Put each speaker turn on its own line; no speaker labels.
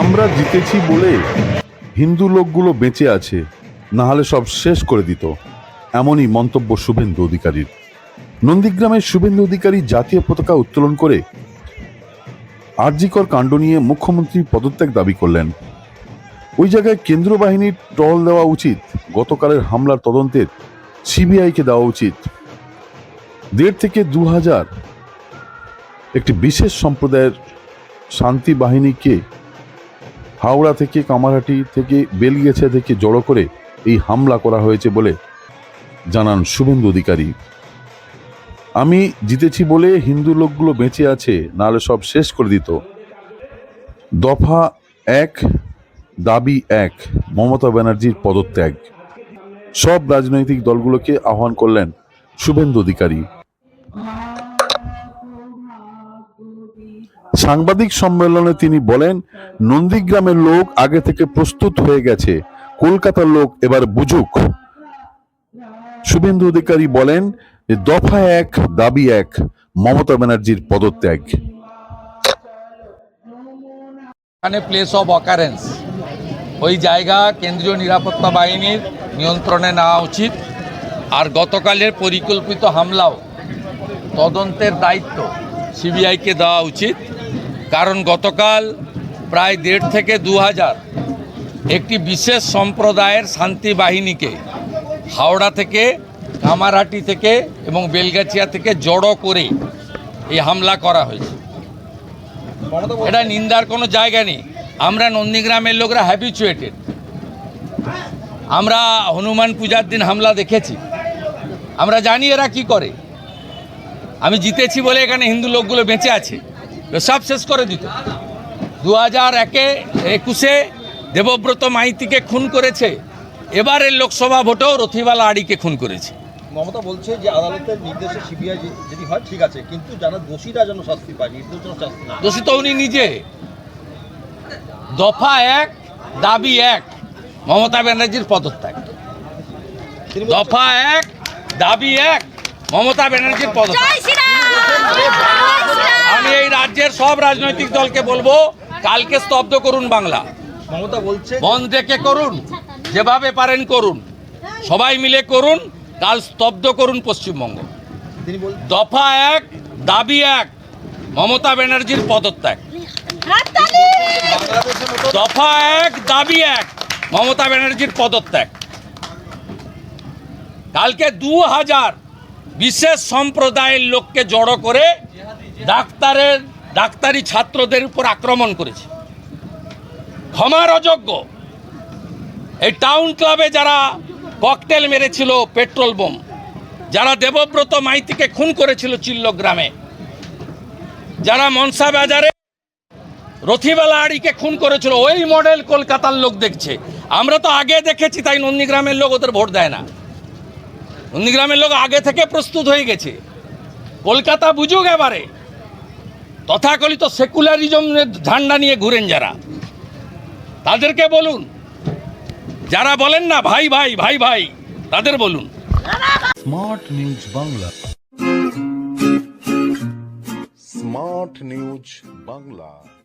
আমরা জিতেছি বলে হিন্দু লোকগুলো বেঁচে আছে না হলে সব শেষ করে দিত। এমনই মন্তব্য শুভেন্দু অধিকারীর। নন্দীগ্রামের শুভেন্দু অধিকারী জাতীয় পতাকা উত্তোলন করে আরজিকর কাণ্ড নিয়ে মুখ্যমন্ত্রী পদত্যাগ দাবি করলেন। ওই জায়গায় কেন্দ্র বাহিনীর টল দেওয়া উচিত, গতকালের হামলার তদন্তের সিবিআইকে দেওয়া উচিত। দেড় থেকে দু হাজার একটি বিশেষ সম্প্রদায়ের শান্তি বাহিনীকে হাওড়া থেকে কামারহাটি থেকে বেলগেছে থেকে জড়ো করে এই হামলা করা হয়েছে বলে জানান শুভেন্দু অধিকারী। আমি জিতেছি বলে হিন্দু লোকগুলো বেঁচে আছে, নাহলে সব শেষ করে দিত। দফা এক, দাবি এক, মমতা ব্যানার্জির পদত্যাগ। সব রাজনৈতিক দলগুলোকে আহ্বান করলেন শুভেন্দু অধিকারী। সাংবাদিক সম্মেলনে তিনি বলেন, নন্দীগ্রামের লোক আগে থেকে প্রস্তুত হয়ে গেছে, কলকাতার লোক এবার বুঝুক। শুভেন্দু অধিকারী বলেন যে দফা এক, দাবি এক, মমতা ব্যানার্জির পদত্যাগ।
এখানে প্লেস অফ অকারেন্স ওই জায়গা কেন্দ্রীয় নিরাপত্তা বাহিনীর নিয়ন্ত্রণে নেওয়া উচিত। আর গতকালের পরিকল্পিত হামলাও তদন্তের দায়িত্ব সিবিআইকে দেওয়া উচিত। কারণ গতকাল প্রায় দেড় থেকে দু হাজার একটি বিশেষ সম্প্রদায়ের শান্তি বাহিনীকে হাওড়া থেকে, কামারহাটি থেকে এবং বেলগাছিয়া থেকে জড়ো করে এই হামলা করা হয়েছে। এটা নিন্দার কোনো জায়গা নেই। আমরা নন্দীগ্রামের লোকরা হ্যাবিচুয়েটেড আমরা হনুমান পূজার দিন হামলা দেখেছি। আমরা জানি এরা কি করে। আমি জিতেছি বলে এখানে হিন্দু লোকগুলো বেঁচে আছে। সব শেষ করে দিত। দু হাজার একে একুশে দেবব্রত মাইতিকে খুন করেছে। এবারের লোকসভা ভোটেও রথিবালা আড়িকে খুন করেছে।
মমতা বলছে যে আদালতের নির্দেশে সিবিআই যদি হয় ঠিক আছে কিন্তু যারা দোষীরা যেন শাস্তি পায় নির্দোষ যেন শাস্তি না
দোষী তো উনি নিজে। দফা এক দাবি এক মমতা ব্যানার্জির পদত্যাগ।
তিনি
দফা এক দাবি এক মমতা ব্যানার্জির পদত্যাগ। রাজ্যের সব রাজনৈতিক দলকে বলব কালকে স্তব্ধ করুন বাংলা।
মমতা বলছে
বন্ধ ডেকে করুন যেভাবে পারেন করুন। সবাই মিলে করুন কাল স্তব্ধ করুন পশ্চিমবঙ্গ। দফা এক দাবি এক মমতা ব্যানার্জির পদত্যাগ। দফা এক দাবি এক মমতা ব্যানার্জির পদত্যাগ। কালকে দু হাজার বিশেষ সম্প্রদায়ের লোককে জড়ো করে ডাক্তারের ডাক্তারি ছাত্রদের উপর আক্রমণ করেছে। ক্ষমার অযোগ্য। এই টাউন ক্লাবে যারা ককটেল মেরেছিল পেট্রোল বোম যারা দেবব্রত মাইতিকে খুন করেছিল চিল্ল গ্রামে, যারা মনসা বাজারে রথিবালা আড়িকে খুন করেছিল, ওই মডেল কলকাতার লোক দেখছে। আমরা তো আগে দেখেছি, তাই নন্দীগ্রামের লোক ওদের ভোট দেয় না। নন্দীগ্রামের লোক আগে থেকে প্রস্তুত হয়ে গেছে। কলকাতা বুঝুক এবারে। তথাকথিত সেকুলারিজমের ঝান্ডা নিয়ে ঘুরেন যারা। তাদেরকে বলুন। যারা বলেন না ভাই ভাই ভাই ভাই তাদের বলুন।
Smart news Bangla. Smart news Bangla.